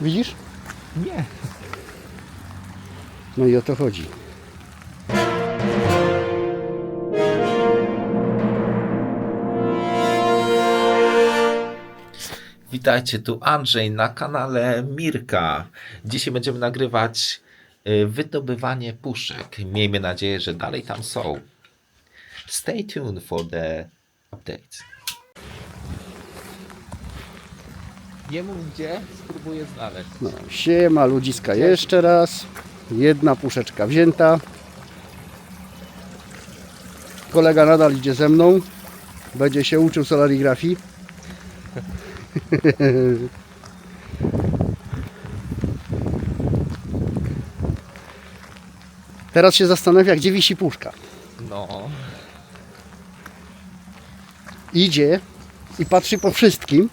Widzisz? Nie. No i o to chodzi. Witajcie, tu Andrzej na kanale Mirka. Dzisiaj będziemy nagrywać y, wydobywanie puszek. Miejmy nadzieję, że dalej tam są. Stay tuned for the updates. Nie mów gdzie, spróbuję znaleźć. No, siema ludziska jeszcze raz. Jedna puszeczka wzięta. Kolega nadal idzie ze mną. Będzie się uczył solarigrafii. Teraz się zastanawia, gdzie wisi puszka. No, Idzie i patrzy po wszystkim,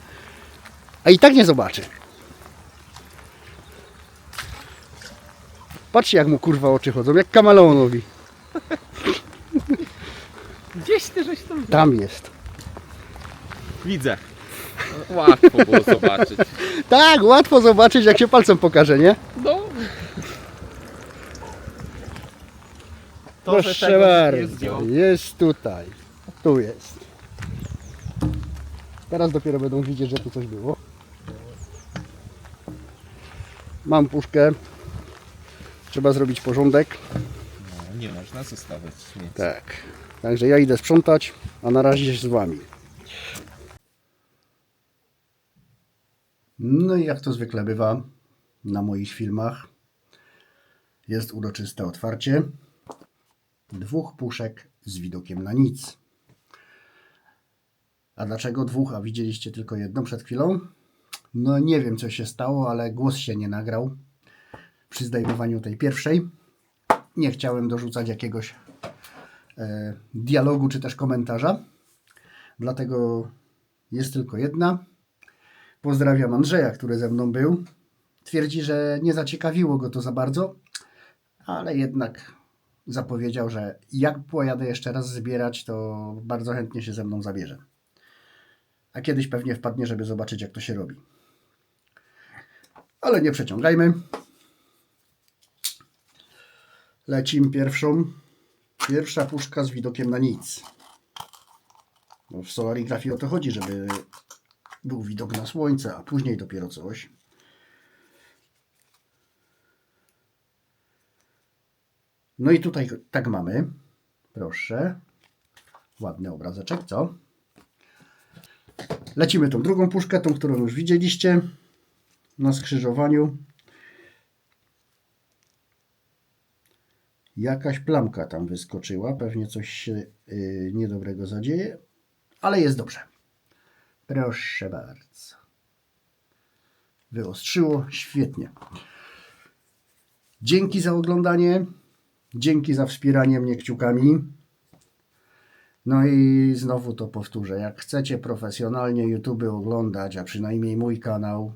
a i tak nie zobaczy. Patrzcie jak mu kurwa oczy chodzą, jak kameleonowi. gdzieś ty żeś tam Tam jest. Widzę. Łatwo było zobaczyć. Tak, łatwo zobaczyć jak się palcem pokaże, nie? No. To, że Proszę tego nie bardzo, zdjął. jest tutaj. Tu jest. Teraz dopiero będą widzieć, że tu coś było. Mam puszkę. Trzeba zrobić porządek. No, nie można zostawiać śmieci. Tak. Także ja idę sprzątać, a na razie się z Wami. No i jak to zwykle bywa na moich filmach, jest uroczyste otwarcie dwóch puszek z widokiem na nic. A dlaczego dwóch, a widzieliście tylko jedną przed chwilą? No nie wiem co się stało, ale głos się nie nagrał przy zdejmowaniu tej pierwszej. Nie chciałem dorzucać jakiegoś e, dialogu czy też komentarza. Dlatego jest tylko jedna. Pozdrawiam Andrzeja, który ze mną był. Twierdzi, że nie zaciekawiło go to za bardzo, ale jednak zapowiedział, że jak pojadę jeszcze raz zbierać, to bardzo chętnie się ze mną zabierze. A kiedyś pewnie wpadnie, żeby zobaczyć, jak to się robi. Ale nie przeciągajmy. Lecimy pierwszą. Pierwsza puszka z widokiem na nic. Bo w solarigrafii o to chodzi, żeby był widok na słońce, a później dopiero coś. No i tutaj tak mamy. Proszę. Ładny obrazeczek, co? Lecimy tą drugą puszkę, tą, którą już widzieliście na skrzyżowaniu. Jakaś plamka tam wyskoczyła, pewnie coś się y, niedobrego zadzieje, ale jest dobrze. Proszę bardzo. Wyostrzyło, świetnie. Dzięki za oglądanie, dzięki za wspieranie mnie kciukami. No i znowu to powtórzę, jak chcecie profesjonalnie YouTube oglądać, a przynajmniej mój kanał,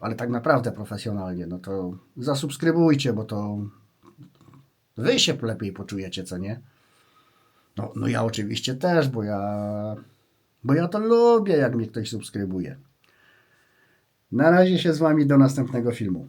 ale tak naprawdę profesjonalnie, no to zasubskrybujcie, bo to Wy się lepiej poczujecie, co nie? No, no ja oczywiście też, bo ja, bo ja to lubię, jak mnie ktoś subskrybuje. Na razie się z Wami do następnego filmu.